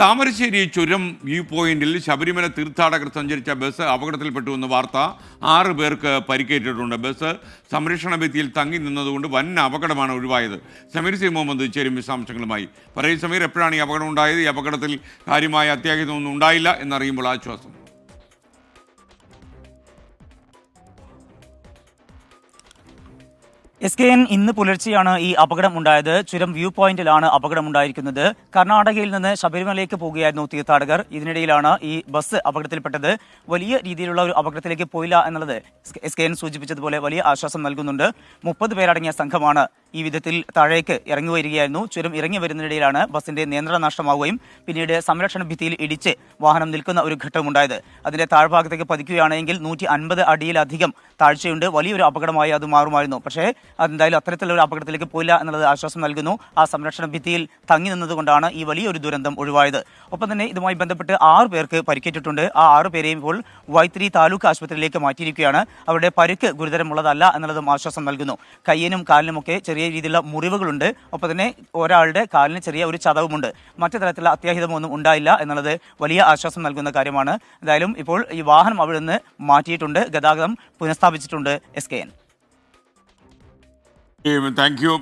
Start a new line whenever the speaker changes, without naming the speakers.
താമരശ്ശേരി ചുരം വ്യൂ പോയിന്റിൽ ശബരിമല തീർത്ഥാടകർ സഞ്ചരിച്ച ബസ് അപകടത്തിൽപ്പെട്ടു എന്ന വാർത്ത ആറ് പേർക്ക് പരിക്കേറ്റിട്ടുണ്ട്. ബസ് സംരക്ഷണ ഭിത്തിയിൽ തങ്ങി നിന്നതുകൊണ്ട് വൻ അപകടമാണ് ഒഴിവായത്. സമീർ സി മുഹമ്മദ് ചേരും വിശദാംശങ്ങളുമായി. പറയും സമീർ എപ്പോഴാണ് ഈ അപകടം ഉണ്ടായത്? ഈ അപകടത്തിൽ കാര്യമായ അത്യാഹിതമൊന്നും ഉണ്ടായില്ല എന്നറിയുമ്പോൾ ആശ്വാസം.
എസ് കെ എൻ ഇന്ന് പുലർച്ചെയാണ് ഈ അപകടം ഉണ്ടായത് ചുരം വ്യൂ പോയിന്റിലാണ് അപകടം ഉണ്ടായിരിക്കുന്നത് കർണാടകയിൽ നിന്ന് ശബരിമലയിലേക്ക് പോവുകയായിരുന്നു തീർത്ഥാടകർ. ഇതിനിടയിലാണ് ഈ ബസ് അപകടത്തിൽപ്പെട്ടത്. വലിയ രീതിയിലുള്ള ഒരു അപകടത്തിലേക്ക് പോയില്ല എന്നുള്ളത് എസ് കെ എൻ സൂചിപ്പിച്ചതുപോലെ വലിയ ആശ്വാസം നൽകുന്നുണ്ട്. മുപ്പത് പേരടങ്ങിയ സംഘമാണ് ഈ വിധത്തിൽ താഴേക്ക് ഇറങ്ങി വരികയായിരുന്നു. ചുരം ഇറങ്ങി വരുന്നതിനിടയിലാണ് ബസിന്റെ നിയന്ത്രണ നഷ്ടമാവുകയും പിന്നീട് സംരക്ഷണ ഭിത്തിയിൽ ഇടിച്ച് വാഹനം നിൽക്കുന്ന ഒരു ഘട്ടമുണ്ടായത്. അതിന്റെ താഴ്ഭാഗത്തേക്ക് പതിക്കുകയാണെങ്കിൽ നൂറ്റി അൻപത് അടിയിലധികം താഴ്ചയുണ്ട്. വലിയൊരു അപകടമായി അത് മാറുമായിരുന്നു. പക്ഷേ അതെന്തായാലും അത്തരത്തിലുള്ള ഒരു അപകടത്തിലേക്ക് പോയില്ല എന്നുള്ളത് ആശ്വാസം നൽകുന്നു. ആ സംരക്ഷണ ഭിത്തിയിൽ തങ്ങി നിന്നതുകൊണ്ടാണ് ഈ വലിയൊരു ദുരന്തം ഒഴിവായത്. ഒപ്പം തന്നെ ഇതുമായി ബന്ധപ്പെട്ട് ആറ് പേർക്ക് പരിക്കേറ്റിട്ടുണ്ട്. ആ ആറ് പേരെയും ഇപ്പോൾ വൈത്തിരി താലൂക്ക് ആശുപത്രിയിലേക്ക് മാറ്റിയിരിക്കുകയാണ്. അവരുടെ പരുക്ക് ഗുരുതരമുള്ളതല്ല എന്നുള്ളതും ആശ്വാസം നൽകുന്നു. കയ്യനും കാലിനുമൊക്കെ ചെറിയ രീതിയിലുള്ള മുറിവുകളുണ്ട്. ഒപ്പം തന്നെ ഒരാളുടെ കാലിന് ചെറിയ ഒരു ചതവുമുണ്ട്. മറ്റു തരത്തിലുള്ള അത്യാഹിതമൊന്നും ഉണ്ടായില്ല എന്നുള്ളത് വലിയ ആശ്വാസം നൽകുന്ന കാര്യമാണ്. എന്തായാലും ഇപ്പോൾ ഈ വാഹനം അവിടെ നിന്ന് മാറ്റിയിട്ടുണ്ട്. ഗതാഗതം പുനഃസ്ഥാപിച്ചിട്ടുണ്ട് S K N.
Thank you